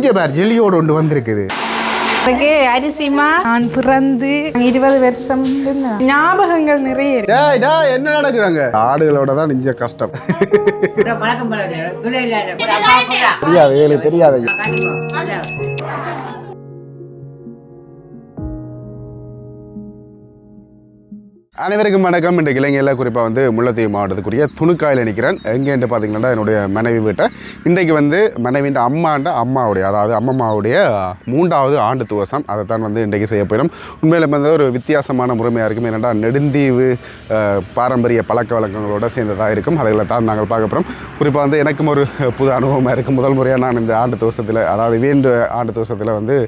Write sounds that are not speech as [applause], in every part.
இங்கே பார் ஜெல்லியோடு ஒன்று வந்திருக்குது. அதுக்கு அரிசிமா நான் பிறந்து இருபது வருஷம் ஞாபகங்கள் நிறைய இருக்கு. டேய் டேய் என்ன நடக்குது அங்க? ஆடுகளோட தான் கஷ்டம். தெரியாது தெரியாது. அனைவருக்கும் வணக்கம். இன்றைக்கு இலங்கையில் குறிப்பாக வந்து முல்லைத்தீவு மாவட்டத்துக்குரிய துணுக்காயில் நிற்கிறேன். எங்கேன்ட்டு பார்த்தீங்கன்னா என்னுடைய மனைவி வீட்டை. இன்றைக்கு வந்து மனைவின்ற அம்மாண்ட அம்மாவுடைய அதாவது அம்மம்மாவுடைய மூன்றாவது ஆண்டு துவசம். அதை தான் வந்து இன்றைக்கு செய்ய போயிடும். உண்மையில் வந்து ஒரு வித்தியாசமான முறைமையாக இருக்கும். ஏனென்றால் நெடுந்தீவு பாரம்பரிய பழக்க வழக்கங்களோடு சேர்ந்ததாக இருக்கும். அதுகளை தான் நாங்கள் பார்க்க போகிறோம் குறிப்பாக வந்து எனக்கும் ஒரு புது அனுபவமாக இருக்கும். முதல் முறையாக நான் இந்த ஆண்டு துவசத்தில் அதாவது வேண்டு ஆண்டு துவசத்தில் வந்து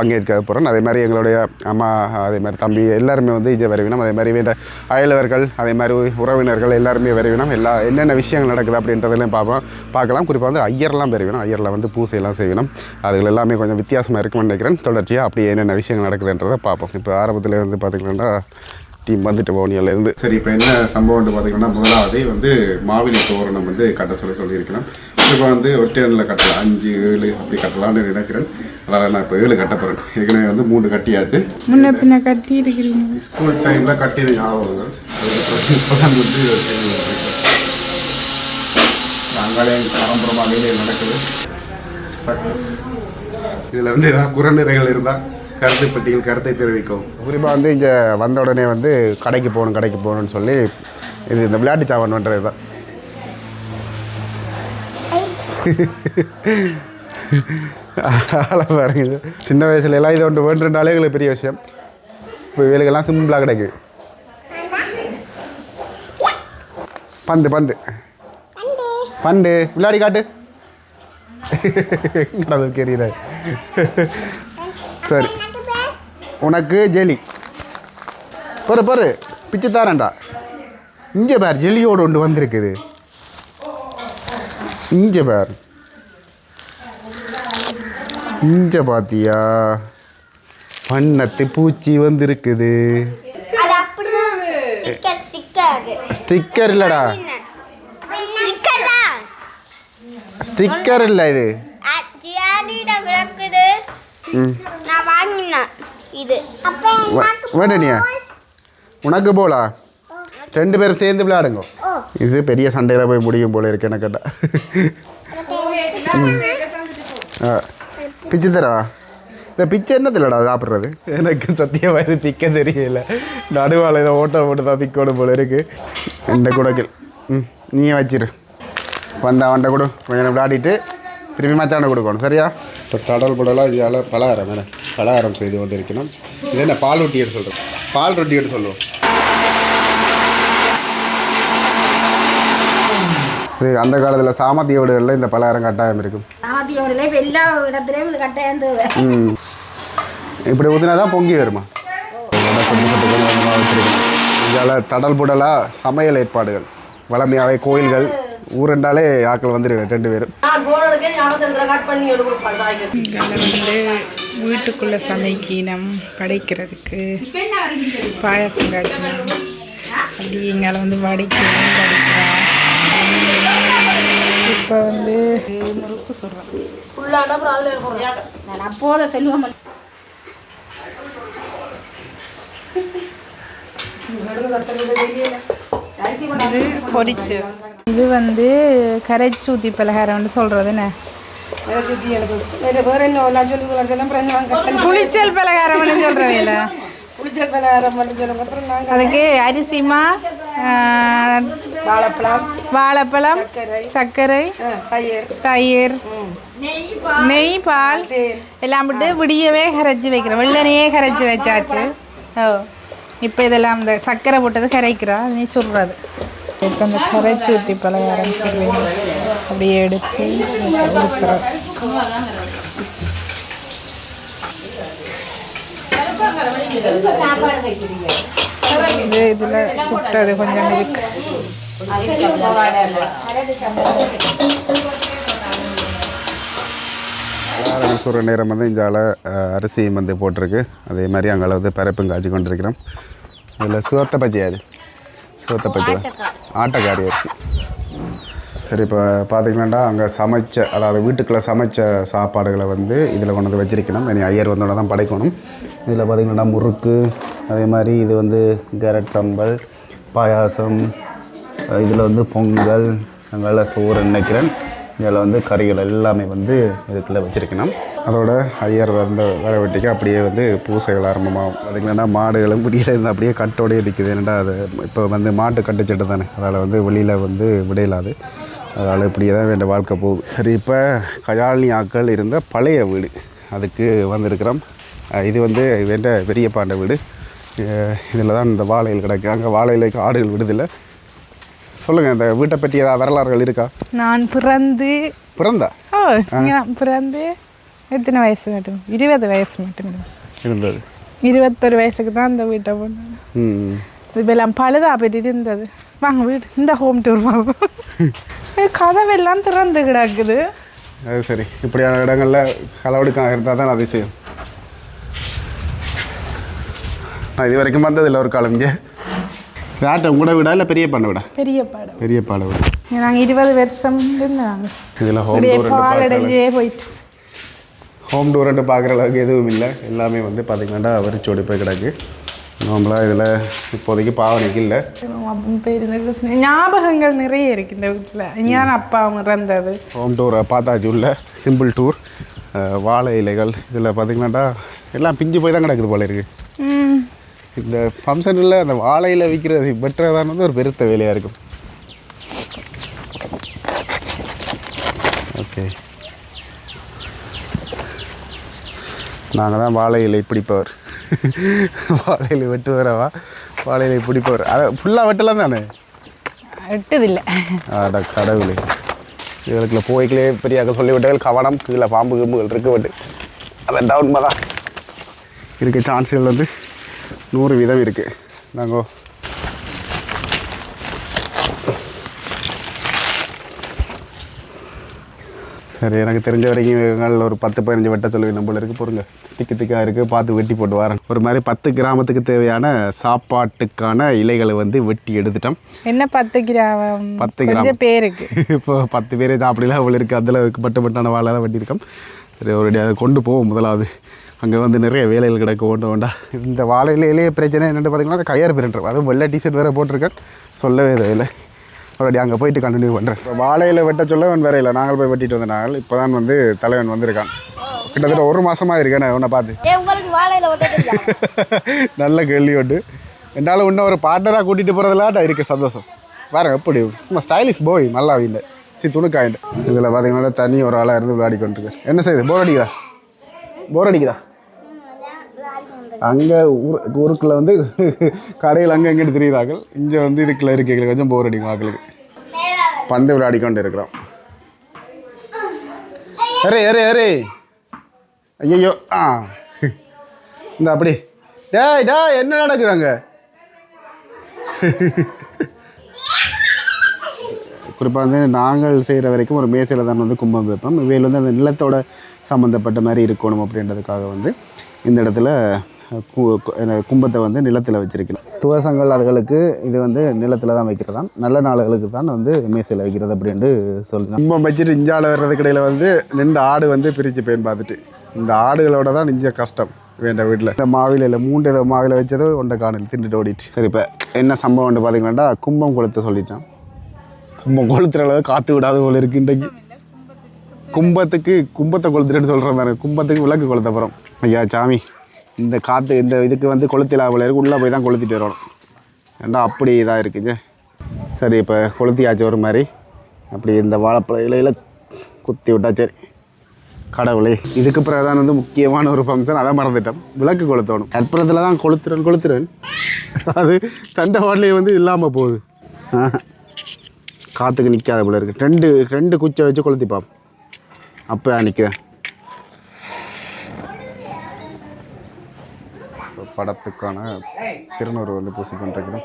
பங்கேற்க போகிறேன் அதே மாதிரி எங்களுடைய அம்மா அதே மாதிரி தம்பி எல்லாருமே வந்து இங்கே வருவினோம். அதே மாதிரி வேண்ட அயலவர்கள் அதே மாதிரி உறவினர்கள் எல்லாருமே விரைவினோம். எல்லா என்னென்ன விஷயங்கள் நடக்குது அப்படின்றதெல்லாம் பார்ப்போம் பார்க்கலாம். குறிப்பாக வந்து ஐயர்லாம் வருவினோம். ஐயரில் வந்து பூசையெல்லாம் செய்யணும் அதுகள் எல்லாமே கொஞ்சம் வித்தியாசமாக இருக்கும்னு நினைக்கிறேன். தொடர்ச்சியாக அப்படியே என்னென்ன விஷயங்கள் நடக்குதுன்றதை பார்ப்போம். இப்போ ஆரம்பத்தில் வந்து பார்த்திங்கன்னா டீம் வந்துட்டு போனியில் சரி இப்போ என்ன சம்பவம்னு பார்த்தீங்கன்னா முதலாவது வந்து மாவிலி தோரணம் வந்து கட்ட சொல்ல சொல்லியிருக்கலாம். இப்போ வந்து ஒற்றையனில் கட்டலாம். அஞ்சு ஏழு அப்படி கட்டலாம்னு நினைக்கிறேன். அதனால் நான் இப்போ ஏழு கட்ட போகிறேன் ஏற்கனவே வந்து மூணு கட்டியாச்சு. முன்ன பின்ன கட்டி இருக்கிறீங்க ஸ்கூல் டைமில் கட்டின ஞாபகங்கள் அதுக்கப்புறம் இப்போதான் வந்து அங்காலே பரம்பரமாக வேலையை நடக்குது. சக்ஸஸ் இதில் வந்து ஏதாவது குறநிறைகள் இருந்தால் கருத்து பெட்டிகள் கருத்தை தெரிவிக்கும். குறிப்பாக வந்து இங்கே வந்த உடனே வந்து கடைக்கு போகணும் கடைக்கு போகணும்னு சொல்லி இது இந்த விளையாட்டு சாவணுன்றது தான் ஆளை பாருங்க. சின்ன வயசுல எல்லாம் இதை ஒன்று வேண்டுனாலே எங்களுக்கு பெரிய விஷயம். இப்போ இவளுக்கெல்லாம் சிம்பிளாக கிடைக்குது பந்து பந்து. பந்து. விளையாடி காட்டு. கடவுள் கேரியர் சரி. உனக்கு ஜெலி. பொறு பொறு. பிச்சு தாரேன்டா இங்கே பார் ஜெலியோடு ஒன்று வந்திருக்குது. இங்கே பார். இங்கே பாத்தியா? வண்ணத்து பூச்சி வந்திருக்குது. ஸ்டிக்கர் இல்லைடா. ஸ்டிக்கர் இல்லை இது. நான் வாங்கினேன் இது. உனக்கு போலா? ரெண்டு பேரும் சேர்ந்து விளையாடுங்க. இது பெரிய சண்டையில் போய் முடியும் போல இருக்கு என்ன கேட்டா. ம். ஆ. பிச்சு தரவா? இந்த பிச்சை என்னத்தில்லடா சாப்பிட்றது? எனக்கு சத்தியமாக இது பிக்க தெரியல. நடுவால் இதை ஓட்ட போட்டு தான் பிக்கோடும் போல இருக்கு. இந்த குடக்கில் ம் நீயே வச்சிரு. வந்தா வண்டை கொடு. கொஞ்ச நேரம் விளையாடிட்டு திரும்பி மச்சாண்ட கொடுக்கணும். சரியா? இப்போ தடல் புடலாக இதால் பலகாரம் என்ன பலகாரம் செய்து கொண்டு இருக்கணும் இது என்ன பால் ரொட்டி எடுத்து சொல்கிறேன் பால் ரொட்டி எடுத்து சொல்லுவோம். இது அந்த காலத்தில் சாமத்திய வீடுகளில் இந்த பலகாரம் கட்டாயம் இருக்கும். ஆதியோரில் இப்போ எல்லா இடத்துலையும் இது கட்டாயம் ம். இப்படி ஊற்றினா தான் பொங்கி வருமா? இதால் தடல் புடலா சமையல் ஏற்பாடுகள் வளமையாகவே கோயில்கள் ஊரெண்டாலே ஆட்கள் வந்துடுவேன் ரெண்டு பேரும். வந்து வீட்டுக்குள்ள சமைக்கணும் படைக்கிறதுக்கு பாயாசம் காய்ச்சணும் அப்படி எங்களை வந்து வடிக்கணும் இப்போ வந்து முறுக்கு சொல்கிறோம் நான் அப்போதை சொல்லுவேன். இது பொரிச்சு இது வந்து கரைச்சூத்தி பலகாரம்னு சொல்கிறது என்ன? வேற என்ன நான் சொல்லுங்க அப்புறம் நாங்கள் புளிச்சல் பலகாரம்னு சொல்கிறவையில புளிச்சல் பலகாரம் அதுக்கு அரிசிமா வாழைப்பழம் வாழைப்பழம் சர்க்கரை தயிர். தயிர் நெய் பால் எல்லாம் விட்டு விடியவே கரைச்சி வைக்கிறோம். வெள்ளனையே கரைச்சி வச்சாச்சு. ஓ இப்போ இதெல்லாம் இந்த சர்க்கரை போட்டது கரைக்கிறா நீ சொல்கிறது இப்போ இந்த கரைச்சி ஊற்றி பலகாரம் சொல்லுவீங்க அப்படியே எடுத்து ஊற்றுறோம் இது இதில் சுட்டது கொஞ்சம் இருக்கு. பலகாரம் நேரம் வந்து இந்த ஆள அரிசியும் வந்து போட்டிருக்கு. அதே மாதிரி அங்கே வந்து பரப்பும் காய்ச்சி கொண்டிருக்கிறோம். அதில் சிவத்த பச்சை அது. சிவத்த பச்சை ஆட்டக்காரி அரிசி. சரி இப்போ பார்த்தீங்கன்னா அங்கே சமைச்ச அதாவது வீட்டுக்குள்ளே சமைச்ச சாப்பாடுகளை வந்து இதில் கொண்டு வந்து வச்சிருக்கணும். இனி ஐயர் வந்தோட தான் படைக்கணும். இதில் பார்த்தீங்கன்னா முறுக்கு. அதே மாதிரி இது வந்து கேரட் சம்பல் பாயாசம் இதில் வந்து பொங்கல் அங்கே சோறு நினைக்கிறேன். இதில் வந்து கறிகள் எல்லாமே வந்து இதுக்குள்ளே வச்சிருக்கணும். அதோட ஐயர் வந்த வர வெட்டிக்கு அப்படியே வந்து பூசைகள் ஆரம்பமாகும். பார்த்திங்கன்னா மாடுகளும் குடியில் இருந்து அப்படியே கட்டோடையே நிற்குது என்னடா அது? இப்போ வந்து மாட்டு கட்டுச்சிட்டு தானே. அதால் வந்து வெளியில் வந்து விடையிலாது அதனால் இப்படியே தான் வேண்ட வாழ்க்கை போகுது. சரி இப்போ கயாலினி ஆக்கள் இருந்த பழைய வீடு. அதுக்கு வந்திருக்கிறோம். இது வந்து வேண்ட பெரிய பாண்ட வீடு. இதில் தான் இந்த வாழையில் கிடக்கு. அங்கே வாழையில் ஆடுகள் விடுதில்லை. சொல்லுங்கள் இந்த வீட்டை பற்றி ஏதாவது வரலாறுகள் இருக்கா? நான் பிறந்து பிறந்தா? ஓ பிறந்து எத்தனை வயசு மட்டும்? இருபது வயசு மட்டும். இருந்தது. இருபத்தொரு வயசுக்கு தான் இந்த வீட்டை போனேன். ம். இதெல்லாம் பழுதா போயிட்டு இருந்தது. வாங்க வீடு இந்த ஹோம் டூர் பார்ப்போம் கதவெல்லாம் திறந்து கிடக்குது. அது சரி. இப்படியான இடங்களில் களவெடுக்க இருந்தால் தான் அதிசயம். நான் இது வரைக்கும் வந்ததில்லை ஒரு காலம் இங்கே. யார்கிட்ட உங்களோட வீடா இல்லை பெரிய பண்ண வீடா? பெரிய பாடம் பெரிய பாட வீடு. நாங்கள் இருபது வருஷம் இருந்தாங்க இதில் ஹோம் டூர் பாலடைஞ்சே போயிட்டு. ஹோம் டூர்ன்ட்டு பார்க்குற அளவுக்கு எதுவும் இல்லை. எல்லாமே வந்து பார்த்திங்கன்னா வெறிச்சோடி போய் கிடக்கு. நார்மலாக இதில் இப்போதைக்கு பாவனைக்கு இல்லை. ஞாபகங்கள் நிறைய இருக்கு இந்த வீட்டில் இங்கேதான் அப்பா அவங்க இறந்தது ஹோம் டூரை பார்த்தாச்சு உள்ள. சிம்பிள் டூர் வாழை இலைகள். இதில் பார்த்தீங்கன்னாடா எல்லாம் பிஞ்சு போய் தான் கிடக்குது போல இருக்குது இந்த ஃபங்க்ஷனில் அந்த வாழையில் விற்கிறது வந்து ஒரு பெருத்த வேலையாக இருக்கும். ஓகே. நாங்கள் தான் வாழை இலை பிடிப்பவர். வாழை இலை வெட்டுவரவா வாழை இலை பிடிப்பவர். அதை ஃபுல்லாக வெட்டலாம் தானே? எட்டதில்லை அட கடவுளே. இவளுக்குள்ள போய்களே பெரியாக்கள் சொல்லி விட்டார்கள் கவனம் கீழே பாம்பு கிம்புகள் இருக்கு விட்டு. அதான் டவுன் தான். இருக்க சான்ஸுகள் வந்து. நூறு வீதம் இருக்குது நாங்கள் சரி எனக்கு தெரிஞ்ச வரைக்கும் ஒரு பத்து பதினஞ்சு வெட்ட சொல்லி நம்மள இருக்கு. பொருங்க திக்கு திக்காக இருக்குது பார்த்து வெட்டி போட்டு வரேன். ஒரு மாதிரி பத்து கிராமத்துக்கு தேவையான சாப்பாட்டுக்கான இலைகளை வந்து வெட்டி எடுத்துட்டோம். என்ன பத்து கிராமம்? பத்து கிராம். பேருக்கு. [laughs] இப்போ பத்து பேரே சாப்பிடல. அவ்வளோ இருக்குது அதில் பட்டு பட்டான வாழை வெட்டியிருக்கோம். சரி ஒரு கொண்டு போவோம் முதலாவது. அங்கே வந்து நிறைய வேலைகள் கிடக்க ஓட்ட வேண்டாம் இந்த வாழை இலையிலேயே பிரச்சனை என்னென்னு பார்த்தீங்கன்னா கயர் பிரிண்டர். அதுவும் வெள்ளை டிஷர்ட் வேறு போட்டிருக்கேன். சொல்லவே தேவையில்லை. ஒரு அங்கே போயிட்டு கண்டினியூ பண்ணுறேன் இப்போ வாழையில வெட்ட சொல்ல அவன் வேற இல்லை. நாங்கள் போய் வெட்டிட்டு வந்த நாங்கள் இப்போ தான் வந்து தலைவன் வந்திருக்கான். கிட்டத்தட்ட ஒரு மாசமாக இருக்கேன் உன்னை பார்த்து. [laughs] நல்ல கேள்வி உண்டு. என்னால் இன்னும் ஒரு பார்ட்னராக கூட்டிகிட்டு போகிறதுலாட்ட இருக்குது சந்தோஷம். வேறு எப்படி? சும்மா ஸ்டைலிஷ் போய் நல்லா வீண்டு சி துணுக்காயிண்டு. இதில் பார்த்தீங்கன்னா தனி ஒரு ஆளாக இருந்து விளையாடி கொண்டிருக்கார் என்ன செய்யுது போர் அடிக்குதா? போர் அடிக்குதா? அங்கே ஊர் ஊருக்குள்ளே வந்து [laughs] கடையில் அங்கே எங்கே திரிகிறார்கள் இங்கே வந்து இதுக்குள்ளே இருக்கீங்க. கொஞ்சம் போர் அடிக்கும் மக்களுக்கு பந்து விளையாடி கொண்டு இருக்கிறோம். அரே அரே அரே ஐயோ ஆ. [laughs] இந்த அப்படி. டேய் டா என்ன நடக்குது அங்கே? [laughs] குறிப்பாக வந்து நாங்கள் செய்கிற வரைக்கும் ஒரு மேசையில் தான் வந்து கும்பம் வைப்போம். இவையில் வந்து அந்த நிலத்தோட சம்மந்தப்பட்ட மாதிரி இருக்கணும் அப்படின்றதுக்காக வந்து இந்த இடத்துல கும்பத்தை வந்து நிலத்தில் வச்சுருக்கணும். துவசங்கள் அதுகளுக்கு இது வந்து நிலத்தில் தான் வைக்கிறதாம். நல்ல நாளுகளுக்கு தான் வந்து மேசையில் வைக்கிறது அப்படின்ட்டு சொல்லணும் கும்பம் வச்சுட்டு இஞ்சால வர்றதுக்கு இடையில வந்து ரெண்டு ஆடு வந்து பிரித்து பேன் பார்த்துட்டு. இந்த ஆடுகளோட தான் இஞ்ச கஷ்டம் வேண்ட வீட்டில் இந்த மாவில இல்லை மூன்று ஏதோ மாவில வச்சதோ ஒன்றை காணல் திண்டுட்டு ஓடிட்டு. சரி இப்போ என்ன சம்பவம்னு பார்த்தீங்கன்னா கும்பம் கொளுத்த சொல்லிட்டான். கும்பம் கொளுத்துற அளவு காற்று விடாத போல இருக்கு இன்றைக்கு. கும்பத்துக்கு கும்பத்தை கொளுத்துறேன்னு சொல்கிற மாதிரி கும்பத்துக்கு விளக்கு கொளுத்த போகிறோம் ஐயா சாமி. இந்த காற்று இந்த இதுக்கு வந்து கொளுத்திலா போல உள்ளே போய் தான் கொளுத்திட்டு வரணும். ஏண்டா அப்படி இதாக இருக்குங்க சரி இப்போ கொளுத்தியாச்சு ஒரு மாதிரி. அப்படி இந்த வாழைப்பழ இலையில் குத்தி விட்டா சரி. கடவுளே. இதுக்கு பிறகு தான் வந்து முக்கியமான ஒரு ஃபங்க்ஷன் அதை மறந்துட்டோம் விளக்கு கொளுத்தணும். கற்பனத்தில் தான் கொளுத்துறேன் கொளுத்துறேன். அது தண்டை வாடலையே வந்து இல்லாமல் போகுது. காற்றுக்கு நிற்காத போல இருக்குது ரெண்டு ரெண்டு குச்சை வச்சு கொளுத்திப்பா அப்போ நிற்கிறேன் படத்துக்கான திருநூறு வந்து பூசி பண்ணிருக்கிறோம்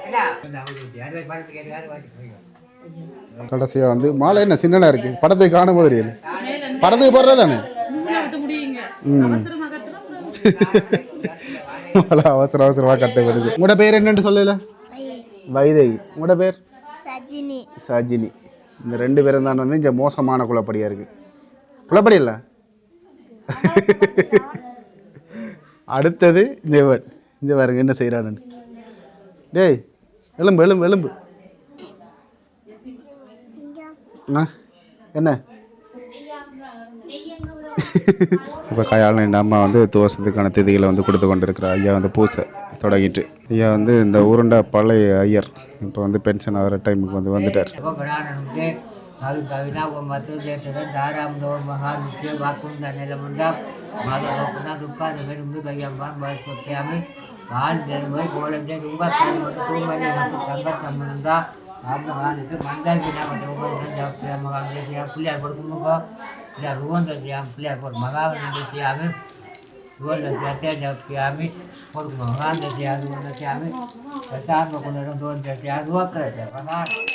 கடைசியாக வந்து மாலை என்ன சின்னதாக இருக்குது படத்துக்கு காணும் போது படத்துக்கு போடுறது தானே? மாலை அவசர அவசரமாக கட்டப்படுது உங்களோட பேர் என்னன்னு சொல்லல? வைதேகி உங்களோட பேர்? சஜினி. சஜினி. இந்த ரெண்டு பேரும் தான் வந்து இங்கே மோசமான குளப்படியாக இருக்குது குளப்படி இல்லை? அடுத்தது இந்த இந்த பாருங்க என்ன செய்கிறான்னு டேய் எலும்பு எலும்பு எலும்பு ஆ என்ன? இப்போ கையால் கயாலின் அம்மா வந்து துவசத்துக்கான திதிகளை வந்து கொடுத்து கொண்டிருக்கிறார் ஐயா வந்து பூஜை தொடங்கிட்டு. ஐயா வந்து இந்த உருண்டை பழைய ஐயர். இப்போ வந்து பென்ஷன் ஆகிற டைமுக்கு வந்து வந்துட்டார். ಹಾಗೂ ಕವಿನಾಗೋ ಮತ್ತು ದೇಶದ ದಾರಾಮ್ನೋ ಮಹಾನುಖ್ಯ ಬಾಕುಂದ ನೆಲಮುಂದ ಮಾಗ ದುಃಖ ನಿಮಗೆ ಕೈಯಮ್ಮ ಬಳಸ್ಕೊಟ್ಟಾಮಿ கால் தருமை கோலத்தை ரூபா தருமத்து கூமணி வந்து சங்கர் தம்முந்தா ராமகாந்துக்கு மந்தாய் பின்னாபத்தை உபயோகிச்சா மகான் பேசியா பிள்ளையார் கொடுக்குமுகோ பிள்ளையார் ருவன் தத்தியா பிள்ளையார் ஒரு மகாவதி பேசியாமி ருவன் தத்தியா தேஜப்பியாமி ஒரு மகான் தத்தியா ருவன் தத்தியாமி பிரசாத் கொண்டு ருவன் தத்தியா ருவக்கிறச்ச பிரசாத்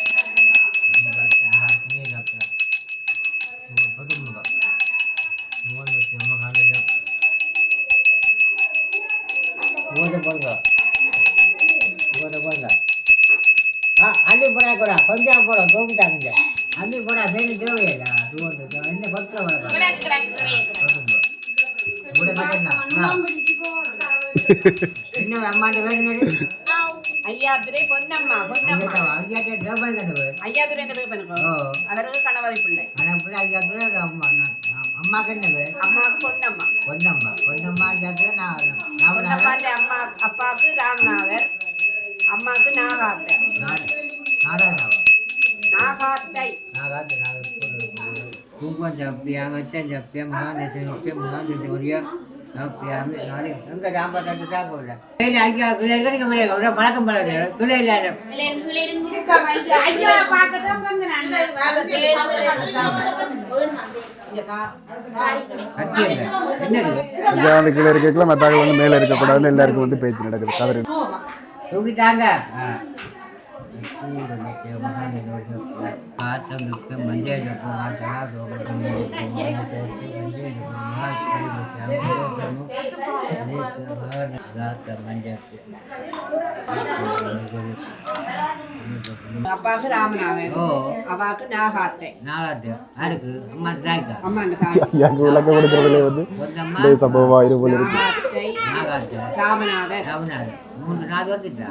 கொஞ்சம் போறோம் தூங்கிட்டாங்க அள்ளி போனா பேரு தேவையில்ல என்ன பக்கம் என்ன? அம்மாண்ட வேணும் ஐயாத்திரை பொன்னம்மா பொன்னம்மா. ஐயா தேவை கண்டு ஐயாத்திரை எனக்கு ஓ. அவருக்கு கணவதி பிள்ளை. ஆனால் ஐயா அம்மா அம்மாக்கு என்னது அம்மாவுக்கு பொன்னம்மா. பொன்னம்மா பொன்னம்மா ஐயாக்கு நான் அம்மா அப்பாவுக்கு ராமநாதர். அம்மாவுக்கு நாகாத்தை நாடாதாவா நாகாத்தை. நாகாத்து குங்குமம் சாப்பிட்டியா வச்சம் சாப்பிட்டியா மகாந்தத்தை சாப்பிட்டியா மகாந்தத்தை ஒரியா சாப்பிட்டியாமி நாளை எங்கே சாப்பிடல ஐயா கிளை பழக்கம் பழக்கம் கிளை இல்லாத ஐயா பார்க்கதான் வந்து கீழே இருக்கல மற்றாக்கள் வந்து மேலே இருக்கக்கூடாதுன்னு எல்லாருக்கும் வந்து பேச்சு நடக்குது. கதறி தூக்கிட்டாங்க. ஆட்டங்களுக்கு மஞ்சள் மஞ்சள் அப்பாவுக்கு ராமநாதன் அப்பாவுக்கு நாகாத்தை நாகாத்து யாருக்கு அம்மா தாய்க்கா அம்மா ஐயாக்கு விளக்கம் கொடுக்குறதுலே வந்து சம்பவம் நாகாத்து ராமநாதன் ராமநாதன் மூன்று நாள் வந்துட்டா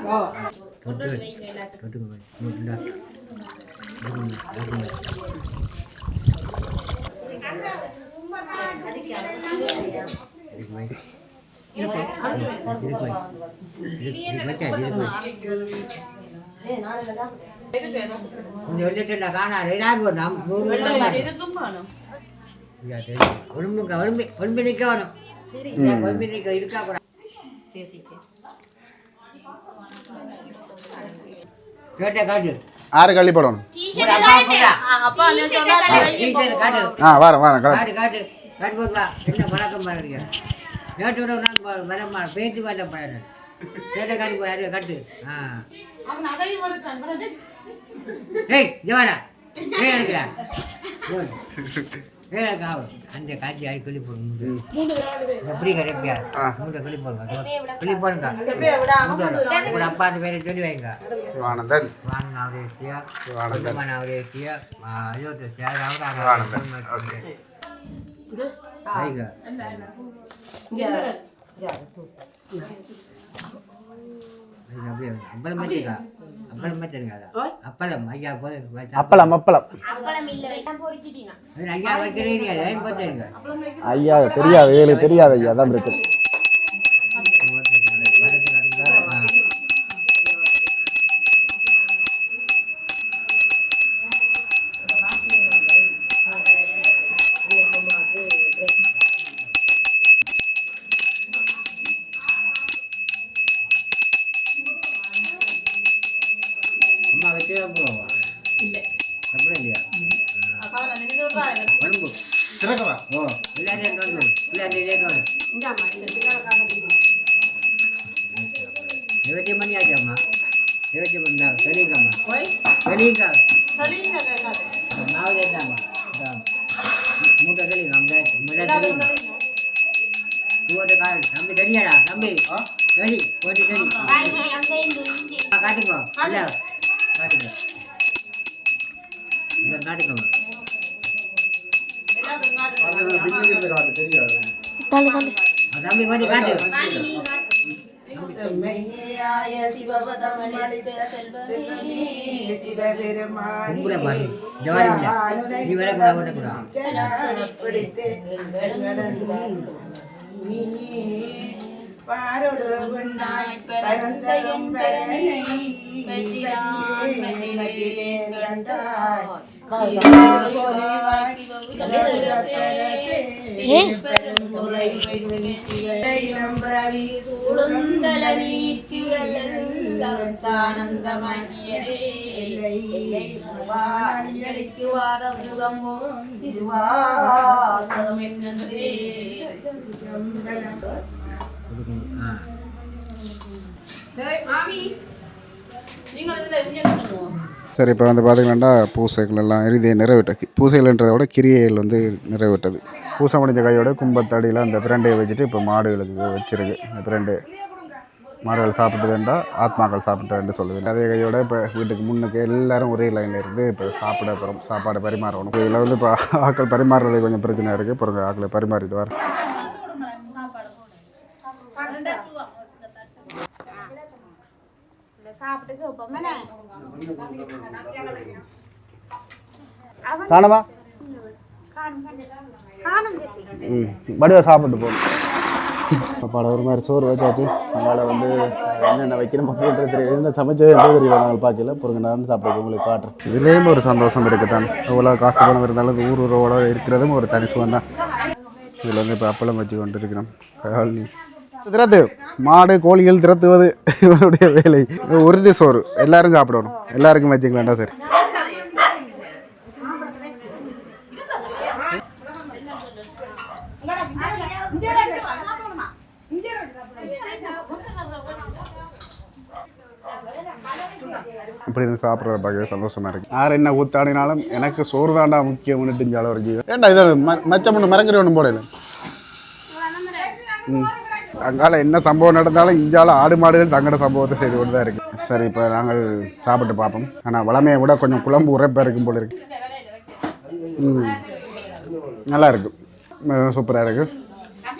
ஒழும்பு ஒழும்பு நிற்க வேணும் ஒழும்பு நிற்க இருக்கா கூட கேட்ட. ஆறு கள்ளி போடணும். ஒரு அப்பா போடா டீச்சர் காட்டு. ஆ வரேன் வரேன் காட்டு காட்டு. காட்டு போட்டு என்ன பழக்கம் பண்ணுறீங்க விட நான் வரமா பேச்சு பாட்ட பழம் கேட்ட காட்டு அதே கட்டு. ஆ. ஏய் ஜவானா ஏய் எடுக்கிறா அந்த காட்சி ஆகி கிளி போடுங்க. எப்படி கிடைப்பியா மூட்டை கிளி போடுங்க. கிளி போடுங்க. உங்க அப்பா அந்த பேரை சொல்லி வைங்க. சிவானந்தன். சிவானந்த் அவரே எஸ்டியா சிவானந்தன். அவரே எஸ்டியா அயோத்தி சேர் அவர் வைங்க. அப்படியே அம்பளம் பண்ணிக்கா அப்பளமே தெரியாதா அப்பளம் ஐயா போதும் அப்பளம் அப்பளம். ஐயா வைக்கிறீங்க ஐயா தெரியாது தெரியாது ஐயா தான் பிரச்சனை. Salina. பிடித்து பாரோடு உண்ணாய் பரந்தயம் பரனை மதியே சரி இப்போ வந்து பார்த்தீங்கன்னா பூசைகள் எல்லாம் இறுதியை நிறைவிட்டது பூசைகள்ன்றதை விட கிரியைகள் வந்து நிறைவேற்றது பூசை முடிஞ்ச கையோட கும்பத்தடியில் அந்த பிரண்டையை வச்சுட்டு இப்போ மாடுகளுக்கு வச்சிருக்கு அந்த பிரண்டு மாடுகள் சாப்பிட்டதுண்டா ஆத்மாக்கள் சாப்பிட்டதுன்னு சொல்லுது அதே கையோட இப்போ வீட்டுக்கு முன்னுக்கு எல்லாரும் ஒரே லைனில் இருந்து இப்போ சாப்பிட போகிறோம் சாப்பாடு பரிமாறணும். இதில் வந்து இப்போ ஆட்கள் பரிமாறுறது கொஞ்சம் பிரச்சனை இருக்குது பிறகு ஆட்களை பரிமாறிட்டு வர காணவா ம். வடிவா சாப்பிட்டு போகணும் சாப்பாடு ஒரு மாதிரி சோறு வச்சாச்சு. அதனால் வந்து என்னென்ன வைக்கணும் அப்படின்றது தெரியும் என்ன சமைச்சது தெரியல. நாங்கள் பார்க்கல. பொறுங்க நான் சாப்பிடுறது உங்களுக்கு காட்டுறேன். இதுலேயும் ஒரு சந்தோஷம் இருக்குது தான் எவ்வளோ காசு பணம் இருந்தாலும் ஊர் ஊரோட இருக்கிறதும் ஒரு தனி சுகம் தான் இதில் வந்து இப்போ அப்பளம் வச்சு கொண்டு இருக்கிறோம் காலனி திறத்து. மாடு கோழிகள் திறத்துவது இவனுடைய வேலை. இது உறுதி சோறு. எல்லாரும் சாப்பிடணும். எல்லாருக்கும் வச்சுக்கலாம்டா சரி? இப்படி இருந்து சாப்பிட்றத பார்க்கவே சந்தோஷமா இருக்கு. யார் என்ன ஊத்தாடினாலும் எனக்கு சோறு தாண்டா முக்கியம் ஜால ஒரு ஜீவன் ஏண்டா இதை மச்சம் ஒன்று மறங்குற ஒன்றும் போடல. ம். அங்கால என்ன சம்பவம் நடந்தாலும் இஞ்சால ஆடு மாடுகள் தங்கட சம்பவத்தை செய்து கொண்டு தான் இருக்கு. சரி இப்போ நாங்கள் சாப்பிட்டு பார்ப்போம். ஆனால் வளமையை விட கொஞ்சம் குழம்பு உரைப்பாக இருக்கும் போல இருக்கு. ம். நல்லா இருக்கு. சூப்பராக இருக்குது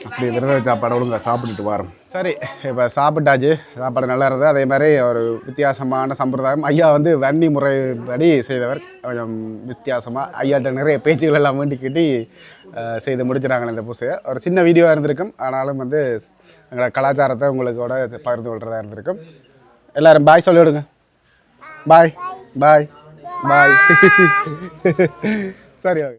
அப்படி விரத சாப்பாடு ஒழுங்கா சாப்பிட்டுட்டு வரோம். சரி இப்போ சாப்பிட்டாச்சு. சாப்பாடு நல்லா இருந்தது. அதே மாதிரி ஒரு வித்தியாசமான சம்பிரதாயம். ஐயா வந்து வன்னி முறைப்படி செய்தவர். கொஞ்சம் வித்தியாசமாக ஐயாட்ட நிறைய பேச்சுகள் எல்லாம் வேண்டிக்கிட்டு செய்து முடிச்சிட்டாங்க இந்த பூசையை. ஒரு சின்ன வீடியோவாக இருந்திருக்கும். ஆனாலும் வந்து எங்களோட கலாச்சாரத்தை உங்களுக்கோட பகிர்ந்து கொள்றதா இருந்திருக்கும். எல்லாரும் பாய் சொல்லி விடுங்க. பாய். பாய். பாய். சரி ஓகே.